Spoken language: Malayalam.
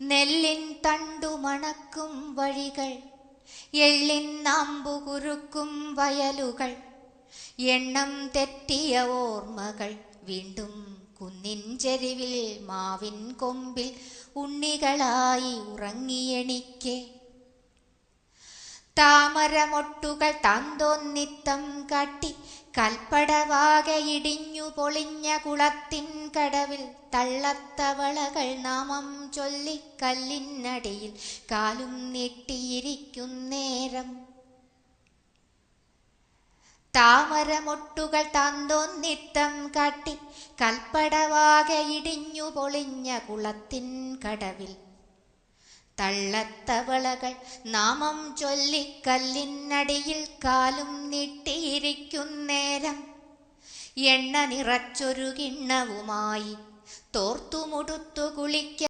നെല്ലിൻ തണ്ടു മണക്കും വഴികൾ എള്ളിൻ നാമ്പു കുറുക്കും വയലുകൾ എണ്ണം തെറ്റിയ ഓർമ്മകൾ വീണ്ടും കുന്നിൻ ചെരുവിൽ മാവിൻ കൊമ്പിൽ ഉണ്ണികളായി ഉറങ്ങിയെണിക്കെ. താമരമൊട്ടുകൾ തന്തോന്നിത്തം കാട്ടി കൽപ്പടവാകെ ഇടിഞ്ഞു പൊളിഞ്ഞ കുളത്തിൻ കടവിൽ തള്ളത്തവളകൾ നാമം ചൊല്ലി കല്ലിനടിയിൽ കാലും നീട്ടിയിരിക്കുന്നേരം താമരമൊട്ടുകൾ തന്തോന്നിത്തം കാട്ടി കൽപ്പടവാകെ ഇടിഞ്ഞു പൊളിഞ്ഞ കുളത്തിൻ കടവിൽ തള്ളത്തവളകൾ നാമം ചൊല്ലി കല്ലിനടിയിൽ കാലും നീട്ടിയിരിക്കുന്നേരം എണ്ണ നിറച്ചൊരു കിണ്ണവുമായി തോർത്തുമുടുത്തു കുളിക്ക